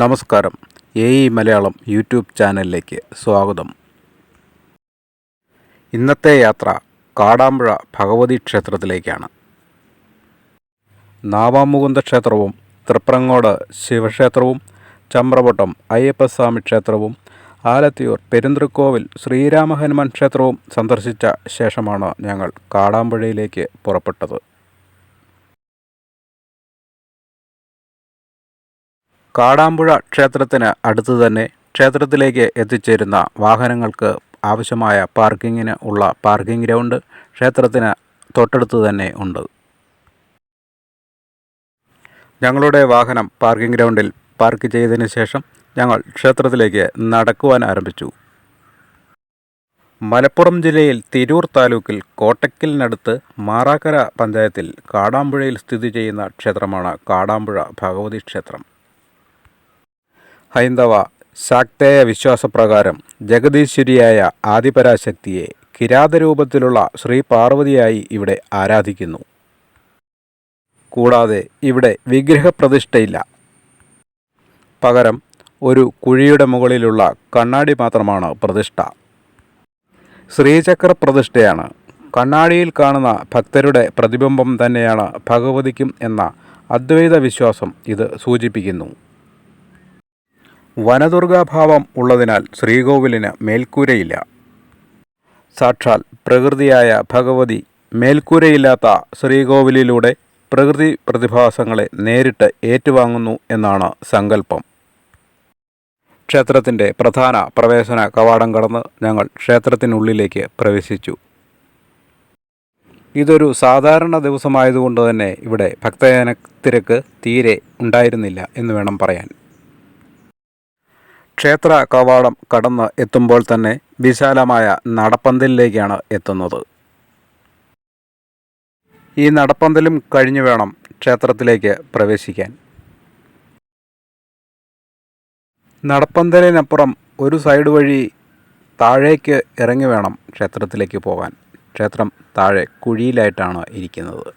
നമസ്കാരം. A E Malayalam YouTube ചാനലിലേക്ക് സ്വാഗതം. ഇന്നത്തെ യാത്ര കാടാമ്പുഴ ഭഗവതി ക്ഷേത്രത്തിലേക്കാണ്. നാവാമുകുന്ദ ക്ഷേത്രവും തൃപ്രങ്ങോട് ശിവക്ഷേത്രവും ചമ്രവട്ടം അയ്യപ്പസ്വാമി ക്ഷേത്രവും ആലത്തിയൂർ പെരുന്തൃക്കോവിൽ ശ്രീരാമഹനുമാൻ ക്ഷേത്രവും സന്ദർശിച്ച ശേഷമാണ് ഞങ്ങൾ കാടാമ്പുഴയിലേക്ക് പുറപ്പെട്ടത്. കാടാമ്പുഴ ക്ഷേത്രത്തിന് അടുത്ത് തന്നെ ക്ഷേത്രത്തിലേക്ക് എത്തിച്ചേരുന്ന വാഹനങ്ങൾക്ക് ആവശ്യമായ പാർക്കിങ്ങിന് ഉള്ള പാർക്കിംഗ് ഗ്രൗണ്ട് ക്ഷേത്രത്തിന് തൊട്ടടുത്ത് തന്നെ ഉണ്ട്. ഞങ്ങളുടെ വാഹനം പാർക്കിംഗ് ഗ്രൗണ്ടിൽ പാർക്ക് ചെയ്തതിന് ശേഷം ഞങ്ങൾ ക്ഷേത്രത്തിലേക്ക് നടക്കുവാൻ ആരംഭിച്ചു. മലപ്പുറം ജില്ലയിൽ തിരൂർ താലൂക്കിൽ കോട്ടക്കലിനടുത്ത് മാറാക്കര പഞ്ചായത്തിൽ കാടാമ്പുഴയിൽ സ്ഥിതി ചെയ്യുന്ന ക്ഷേത്രമാണ് കാടാമ്പുഴ ഭഗവതി ക്ഷേത്രം. ഹൈന്ദവ ശാക്തേയ വിശ്വാസപ്രകാരം ജഗദീശ്വരിയായ ആദിപരാശക്തിയെ കിരാതരൂപത്തിലുള്ള ശ്രീ പാർവതിയായി ഇവിടെ ആരാധിക്കുന്നു. കൂടാതെ ഇവിടെ വിഗ്രഹപ്രതിഷ്ഠയില്ല. പകരം ഒരു കുഴിയുടെ മുകളിലുള്ള കണ്ണാടി മാത്രമാണ് പ്രതിഷ്ഠ. ശ്രീചക്ര പ്രതിഷ്ഠയാണ് കണ്ണാടിയിൽ കാണുന്ന ഭക്തരുടെ പ്രതിബിംബം തന്നെയാണ് ഭഗവതിക്കും എന്ന അദ്വൈത വിശ്വാസം ഇത് സൂചിപ്പിക്കുന്നു. വനദുർഗാഭാവം ഉള്ളതിനാൽ ശ്രീകോവിലിന് മേൽക്കൂരയില്ല. സാക്ഷാൽ പ്രകൃതിയായ ഭഗവതി മേൽക്കൂരയില്ലാത്ത ശ്രീകോവിലിലൂടെ പ്രകൃതി പ്രതിഭാസങ്ങളെ നേരിട്ട് ഏറ്റുവാങ്ങുന്നു എന്നാണ് സങ്കല്പം. ക്ഷേത്രത്തിന്റെ പ്രധാന പ്രവേശന കവാടം കടന്ന് ഞങ്ങൾ ക്ഷേത്രത്തിനുള്ളിലേക്ക് പ്രവേശിച്ചു. ഇതൊരു സാധാരണ ദിവസമായതുകൊണ്ട് തന്നെ ഇവിടെ ഭക്തജന തിരക്ക് തീരെ ഉണ്ടായിരുന്നില്ല എന്ന് വേണം പറയാൻ. ക്ഷേത്ര കവാടം കടന്ന് എത്തുമ്പോൾ തന്നെ വിശാലമായ നടപ്പന്തലിലേക്കാണ് എത്തുന്നത്. ഈ നടപ്പന്തലും കഴിഞ്ഞു വേണം ക്ഷേത്രത്തിലേക്ക് പ്രവേശിക്കാൻ. നടപ്പന്തലിനപ്പുറം ഒരു സൈഡ് വഴി താഴേക്ക് ഇറങ്ങി വേണം ക്ഷേത്രത്തിലേക്ക് പോകാൻ. ക്ഷേത്രം താഴെ കുഴിയിലായിട്ടാണ് ഇരിക്കുന്നത്.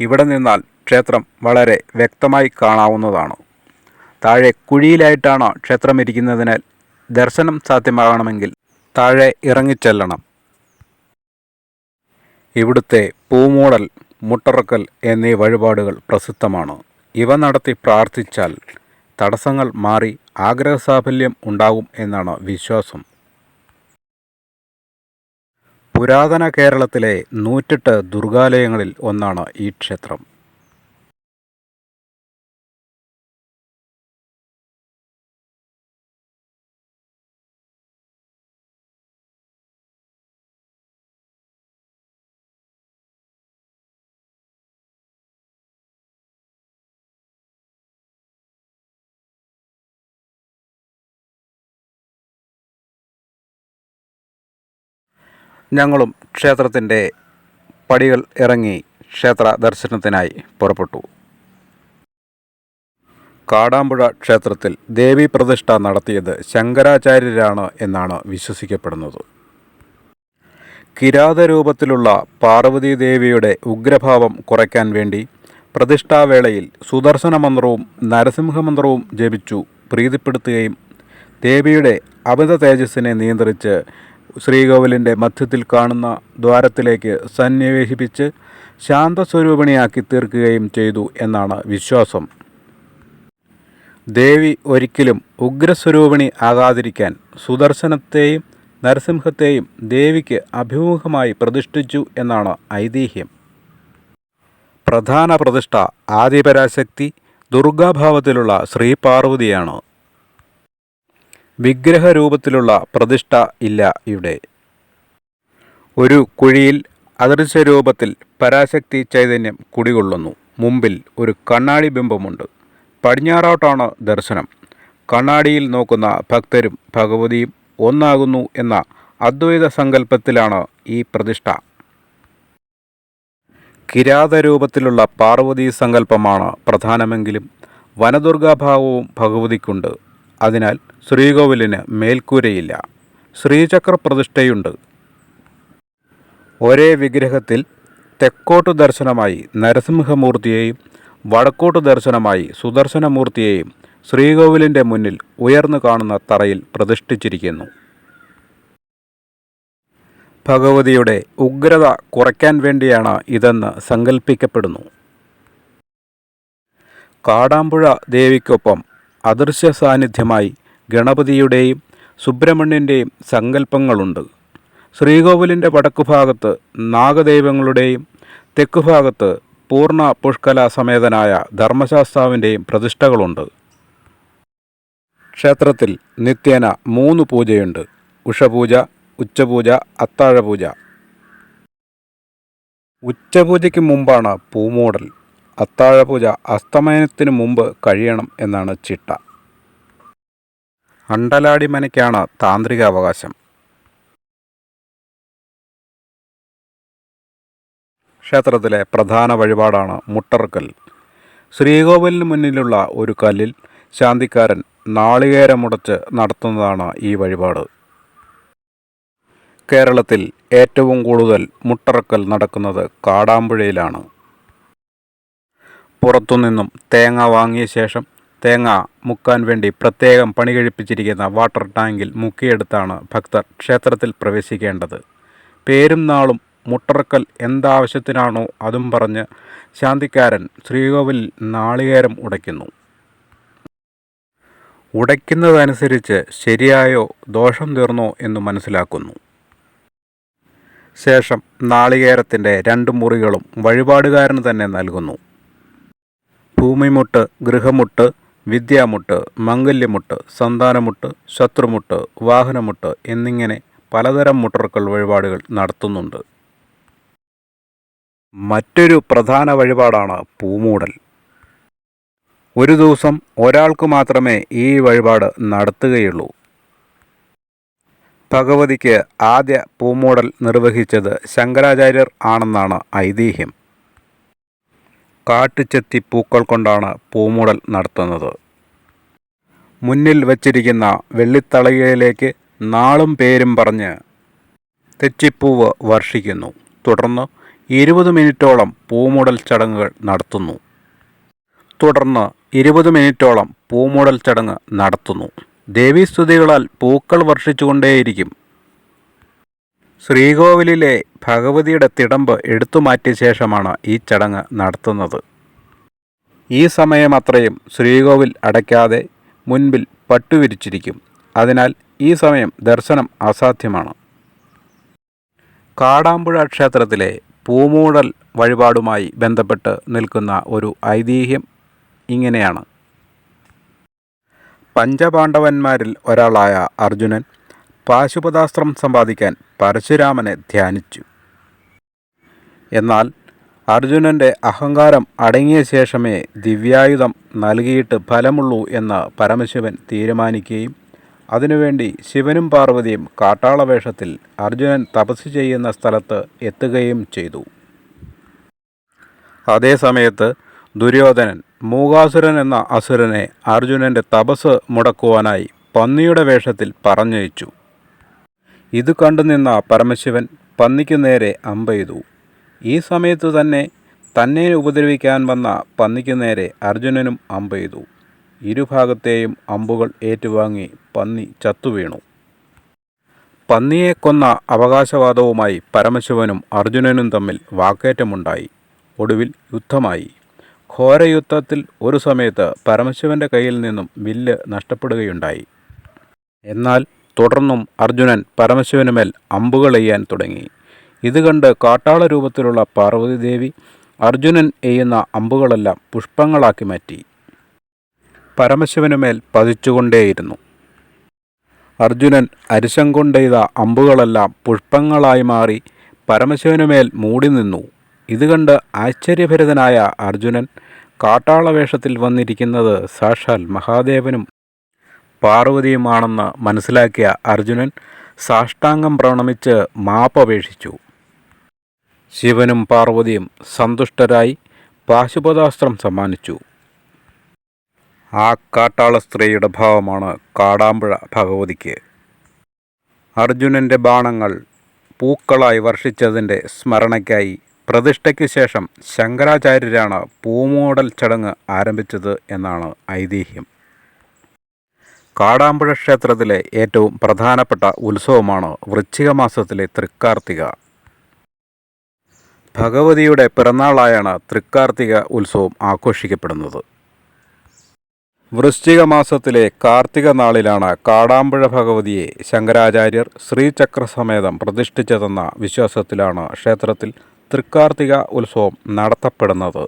ഇവിടെ നിന്നാൽ ക്ഷേത്രം വളരെ വ്യക്തമായി കാണാവുന്നതാണ്. താഴെ കുഴിയിലായിട്ടാണ് ക്ഷേത്രം ഇരിക്കുന്നതിനാൽ ദർശനം സാധ്യമാകണമെങ്കിൽ താഴെ ഇറങ്ങിച്ചെല്ലണം ഇവിടുത്തെ പൂമൂടൽ മുട്ടറക്കൽ എന്നീ വഴിപാടുകൾ പ്രസിദ്ധമാണ്. ഇവ നടത്തി പ്രാർത്ഥിച്ചാൽ തടസ്സങ്ങൾ മാറി ആഗ്രഹസാഫല്യം ഉണ്ടാകും എന്നാണ് വിശ്വാസം. പുരാതന കേരളത്തിലെ നൂറ്റെട്ട് ദുർഗാലയങ്ങളിൽ ഒന്നാണ് ഈ ക്ഷേത്രം. ഞങ്ങളും ക്ഷേത്രത്തിന്റെ പടികൾ ഇറങ്ങി ക്ഷേത്ര ദർശനത്തിനായി പുറപ്പെട്ടു. കാടാമ്പുഴ ക്ഷേത്രത്തിൽ ദേവി പ്രതിഷ്ഠ നടത്തിയത് ശങ്കരാചാര്യരാണ് എന്നാണ് വിശ്വസിക്കപ്പെടുന്നത്. കിരാതരൂപത്തിലുള്ള പാർവതി ദേവിയുടെ ഉഗ്രഭാവം കുറയ്ക്കാൻ വേണ്ടി പ്രതിഷ്ഠാവേളയിൽ സുദർശന മന്ത്രവും നരസിംഹമന്ത്രവും ജപിച്ചു പ്രീതിപ്പെടുത്തുകയും ദേവിയുടെ അമിത തേജസ്സിനെ നിയന്ത്രിച്ച് ശ്രീകോവിലിന്റെ മധ്യത്തിൽ കാണുന്ന ദ്വാരത്തിലേക്ക് സന്നിവേശിപ്പിച്ച് ശാന്തസ്വരൂപിണിയാക്കി തീർക്കുകയും ചെയ്തു എന്നാണ് വിശ്വാസം. ദേവി ഒരിക്കലും ഉഗ്രസ്വരൂപിണി ആകാതിരിക്കാൻ സുദർശനത്തെയും നരസിംഹത്തെയും ദേവിക്ക് അഭിമുഖമായി പ്രതിഷ്ഠിച്ചു എന്നാണ് ഐതിഹ്യം. പ്രധാന പ്രതിഷ്ഠ ആദിപരാശക്തി ദുർഗാഭാവത്തിലുള്ള ശ്രീ പാർവതിയാണ് വിഗ്രഹരൂപത്തിലുള്ള പ്രതിഷ്ഠ ഇല്ല ഇവിടെ. ഒരു കുഴിയിൽ അദൃശ്യരൂപത്തിൽ പരാശക്തി ചൈതന്യം കുടികൊള്ളുന്നു. മുമ്പിൽ ഒരു കണ്ണാടി ബിംബമുണ്ട്. പടിഞ്ഞാറോട്ടാണ് ദർശനം. കണ്ണാടിയിൽ നോക്കുന്ന ഭക്തരും ഭഗവതിയും ഒന്നാകുന്നു എന്ന അദ്വൈത സങ്കല്പത്തിലാണ് ഈ പ്രതിഷ്ഠ. കിരാതരൂപത്തിലുള്ള പാർവതീ സങ്കല്പമാണ് പ്രധാനമെങ്കിലും വനദുർഗാഭാവവും ഭഗവതിക്കുണ്ട്. അതിനാൽ ശ്രീകോവിലിന് മേൽക്കൂരയില്ല. ശ്രീചക്ര പ്രതിഷ്ഠയുണ്ട് ഒരേ വിഗ്രഹത്തിൽ തെക്കോട്ട് ദർശനമായി നരസിംഹമൂർത്തിയെയും വടക്കോട്ട് ദർശനമായി സുദർശനമൂർത്തിയെയും ശ്രീകോവിലിന്റെ മുന്നിൽ ഉയർന്നു കാണുന്ന തറയിൽ പ്രതിഷ്ഠിച്ചിരിക്കുന്നു. ഭഗവതിയുടെ ഉഗ്രത കുറയ്ക്കാൻ വേണ്ടിയാണ് ഇതെന്ന് സങ്കല്പിക്കപ്പെടുന്നു കാടാമ്പുഴ ദേവിക്കൊപ്പം അദൃശ്യ സാന്നിധ്യമായി ഗണപതിയുടെയും സുബ്രഹ്മണ്യന്റെയും സങ്കല്പങ്ങളുണ്ട്. ശ്രീകോവിലിന്റെ വടക്കുഭാഗത്ത് നാഗദൈവങ്ങളുടെയും തെക്കുഭാഗത്ത് പൂർണ പുഷ്കല സമേതനായ ധർമ്മശാസ്താവിന്റെയും പ്രതിഷ്ഠകളുണ്ട്. ക്ഷേത്രത്തിൽ നിത്യേന മൂന്ന് പൂജയുണ്ട്. ഉഷപൂജ ഉച്ചപൂജ അത്താഴപൂജ. ഉച്ചപൂജയ്ക്ക് മുമ്പാണ് പൂമൂടൽ. അത്താഴപൂജ അസ്തമയനത്തിന് മുമ്പ് കഴിയണം എന്നാണ് ചിട്ട. അണ്ടലാടി മനയ്ക്കാണ് താന്ത്രിക അവകാശം ക്ഷേത്രത്തിലെ പ്രധാന വഴിപാടാണ് മുട്ടർക്കൽ ശ്രീകോവിലിന് മുന്നിലുള്ള ഒരു കല്ലിൽ ശാന്തിക്കാരൻ നാളികേരമുടച്ച് നടത്തുന്നതാണ് ഈ വഴിപാട്. കേരളത്തിൽ ഏറ്റവും കൂടുതൽ മുട്ടറക്കൽ നടക്കുന്നത് കാടാമ്പുഴയിലാണ്. പുറത്തുനിന്നും തേങ്ങ വാങ്ങിയ ശേഷം തേങ്ങ മുക്കാൻ വേണ്ടി പ്രത്യേകം പണി കഴിപ്പിച്ചിരിക്കുന്ന വാട്ടർ ടാങ്കിൽ മുക്കിയെടുത്താണ് ഭക്തർ ക്ഷേത്രത്തിൽ പ്രവേശിക്കേണ്ടത്. പേരും നാളും മുട്ടറക്കൽ എന്താവശ്യത്തിനാണോ അതും പറഞ്ഞ് ശാന്തിക്കാരൻ ശ്രീകോവിൽ നാളികേരം ഉടയ്ക്കുന്നു. ഉടയ്ക്കുന്നതനുസരിച്ച് ശരിയായോ ദോഷം തീർന്നോ എന്ന് മനസ്സിലാക്കുന്നു. ശേഷം നാളികേരത്തിന്റെ രണ്ട് മുറികളും വഴിപാടുകാരന് തന്നെ നൽകുന്നു. ഭൂമിമുട്ട് ഗൃഹമുട്ട് വിദ്യാമുട്ട് മംഗല്യമുട്ട് സന്താനമുട്ട് ശത്രുമുട്ട് വാഹനമുട്ട് എന്നിങ്ങനെ പലതരം മുട്ടർക്കൽ വഴിപാടുകൾ നടത്തുന്നുണ്ട്. മറ്റൊരു പ്രധാന വഴിപാടാണ് പൂമൂടൽ. ഒരു ദിവസം ഒരാൾക്ക് മാത്രമേ ഈ വഴിപാട് നടത്തുകയുള്ളൂ. ഭഗവതിക്ക് ആദ്യ പൂമൂടൽ നിർവഹിച്ചത് ശങ്കരാചാര്യർ ആണെന്നാണ് ഐതിഹ്യം. കാട്ടുചെത്തി പൂക്കൾ കൊണ്ടാണ് പൂമൂടൽ നടത്തുന്നത്. മുന്നിൽ വച്ചിരിക്കുന്ന വെള്ളിത്തളികയിലേക്ക് നാളും പേരും പറഞ്ഞ് തെച്ചിപ്പൂവ് വർഷിക്കുന്നു. തുടർന്ന് ഇരുപത് മിനിറ്റോളം പൂമൂടൽ ചടങ്ങുകൾ നടത്തുന്നു. തുടർന്ന് ഇരുപത് മിനിറ്റോളം പൂമൂടൽ ചടങ്ങ് നടത്തുന്നു. ദേവീസ്തുതികളാൽ പൂക്കൾ വർഷിച്ചുകൊണ്ടേയിരിക്കും ശ്രീകോവിലിലെ ഭഗവതിയുടെ തിടമ്പ് എടുത്തുമാറ്റിയ ശേഷമാണ് ഈ ചടങ്ങ് നടത്തുന്നത്. ഈ സമയം അത്രയും ശ്രീകോവിൽ അടയ്ക്കാതെ മുൻപിൽ പട്ടുവിരിച്ചിരിക്കും. അതിനാൽ ഈ സമയം ദർശനം അസാധ്യമാണ്. കാടാമ്പുഴ ക്ഷേത്രത്തിലെ പൂമൂടൽ വഴിപാടുമായി ബന്ധപ്പെട്ട് നിൽക്കുന്ന ഒരു ഐതിഹ്യം ഇങ്ങനെയാണ്. പഞ്ചപാണ്ഡവന്മാരിൽ ഒരാളായ അർജുനൻ പാശുപതാസ്ത്രം സമ്പാദിക്കാൻ പരശുരാമനെ ധ്യാനിച്ചു. എന്നാൽ അർജുനന്റെ അഹങ്കാരം അടങ്ങിയ ശേഷമേ ദിവ്യായുധം നൽകിയിട്ട് ഫലമുള്ളൂ എന്ന് പരമശിവൻ തീരുമാനിക്കുകയും അതിനുവേണ്ടി ശിവനും പാർവതിയും കാട്ടാളവേഷത്തിൽ അർജുനൻ തപസ് ചെയ്യുന്ന സ്ഥലത്ത് എത്തുകയും ചെയ്തു. അതേസമയത്ത് ദുര്യോധനൻ മൂകാസുരൻ എന്ന അസുരനെ അർജുനന്റെ തപസ് മുടക്കുവാനായി പന്നിയുടെ വേഷത്തിൽ പറഞ്ഞയച്ചു. ഇത് കണ്ടുനിന്ന പരമശിവൻ പന്നിക്കു നേരെ അമ്പെയ്തു ഈ സമയത്ത് തന്നെ തന്നെ ഉപദ്രവിക്കാൻ വന്ന പന്നിക്കു നേരെ അർജുനനും അമ്പെയ്തു ഇരുഭാഗത്തെയും അമ്പുകൾ ഏറ്റുവാങ്ങി പന്നി ചത്തുവീണു പന്നിയെ കൊന്ന അവകാശവാദവുമായി പരമശിവനും അർജുനനും തമ്മിൽ വാക്കേറ്റമുണ്ടായി. ഒടുവിൽ യുദ്ധമായി. ഘോരയുദ്ധത്തിൽ ഒരു സമയത്ത് പരമശിവന്റെ കയ്യിൽ നിന്നും വില്ല് നഷ്ടപ്പെടുകയുണ്ടായി. എന്നാൽ തുടർന്നും അർജുനൻ പരമശിവനുമേൽ അമ്പുകൾ എയ്യാൻ തുടങ്ങി. ഇത് കണ്ട് കാട്ടാള രൂപത്തിലുള്ള പാർവതീദേവി അർജുനൻ എയ്യുന്ന അമ്പുകളെല്ലാം പുഷ്പങ്ങളാക്കി മാറ്റി. പരമശിവനുമേൽ പതിച്ചുകൊണ്ടേയിരുന്നു. അർജുനൻ അരിശം കൊണ്ടെയ്ത അമ്പുകളെല്ലാം പുഷ്പങ്ങളായി മാറി പരമശിവനുമേൽ മൂടി നിന്നു. ഇത് കണ്ട് ആശ്ചര്യഭരിതനായ അർജുനൻ കാട്ടാളവേഷത്തിൽ വന്നിരിക്കുന്നത് സാക്ഷാൽ മഹാദേവനും പാർവതിയുമാണെന്ന് മനസ്സിലാക്കിയ അർജുനൻ സാഷ്ടാംഗം പ്രണമിച്ച് മാപ്പപേക്ഷിച്ചു. ശിവനും പാർവതിയും സന്തുഷ്ടരായി പാശുപതാസ്ത്രം സമ്മാനിച്ചു. ആ കാട്ടാള സ്ത്രീയുടെ ഭാവമാണ് കാടാമ്പുഴ ഭഗവതിക്ക്. അർജുനന്റെ ബാണങ്ങൾ പൂക്കളായി വർഷിച്ചതിന്റെ സ്മരണയ്ക്കായി പ്രതിഷ്ഠയ്ക്ക് ശേഷം ശങ്കരാചാര്യരാണ് പൂമൂടൽ ചടങ്ങ് ആരംഭിച്ചത് എന്നാണ് ഐതിഹ്യം. കാടാമ്പുഴ ക്ഷേത്രത്തിലെ ഏറ്റവും പ്രധാനപ്പെട്ട ഉത്സവമാണ് വൃശ്ചിക മാസത്തിലെ തൃക്കാർത്തിക. ഭഗവതിയുടെ പിറന്നാളായാണ് തൃക്കാർത്തിക ഉത്സവം ആഘോഷിക്കപ്പെടുന്നത്. വൃശ്ചിക മാസത്തിലെ കാർത്തിക നാളിലാണ് കാടാമ്പുഴ ഭഗവതിയെ ശങ്കരാചാര്യർ ശ്രീചക്രസമേതം പ്രതിഷ്ഠിച്ചതെന്ന വിശ്വാസത്തിലാണ് ക്ഷേത്രത്തിൽ തൃക്കാർത്തിക ഉത്സവം നടത്തപ്പെടുന്നത്.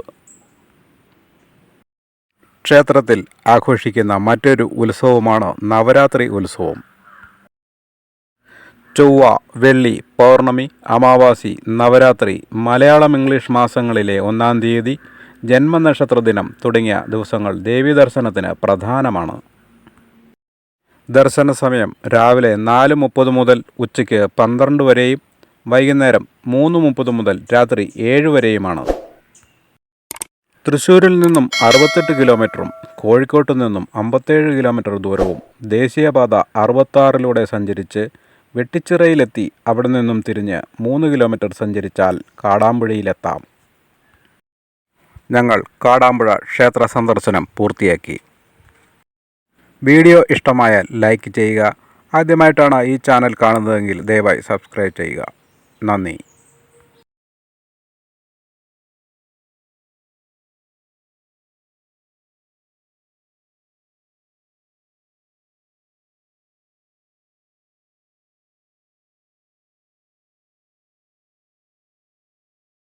ക്ഷേത്രത്തിൽ ആഘോഷിക്കുന്ന മറ്റൊരു ഉത്സവമാണ് നവരാത്രി ഉത്സവം. ചൊവ്വ വെള്ളി പൗർണമി അമാവാസി നവരാത്രി മലയാളം ഇംഗ്ലീഷ് മാസങ്ങളിലെ ഒന്നാം തീയതി ജന്മനക്ഷത്ര ദിനം തുടങ്ങിയ ദിവസങ്ങൾ ദേവീ ദർശനത്തിന് പ്രധാനമാണ്. ദർശന സമയം രാവിലെ നാല് മുപ്പത് മുതൽ ഉച്ചയ്ക്ക് പന്ത്രണ്ട് വരെയും വൈകുന്നേരം മൂന്ന് മുപ്പത് മുതൽ രാത്രി ഏഴ് വരെയുമാണ്. തൃശ്ശൂരിൽ നിന്നും അറുപത്തെട്ട് കിലോമീറ്ററും കോഴിക്കോട്ട് നിന്നും അമ്പത്തേഴ് കിലോമീറ്റർ ദൂരവും ദേശീയപാത അറുപത്താറിലൂടെ സഞ്ചരിച്ച് വെട്ടിച്ചിറയിലെത്തി അവിടെ നിന്നും തിരിഞ്ഞ് മൂന്ന് കിലോമീറ്റർ സഞ്ചരിച്ചാൽ കാടാമ്പുഴയിലെത്താം. ഞങ്ങൾ കാടാമ്പുഴ ക്ഷേത്ര സന്ദർശനം പൂർത്തിയാക്കി. വീഡിയോ ഇഷ്ടമായാൽ ലൈക്ക് ചെയ്യുക. ആദ്യമായിട്ടാണ് ഈ ചാനൽ കാണുന്നതെങ്കിൽ ദയവായി സബ്സ്ക്രൈബ് ചെയ്യുക. നന്ദി.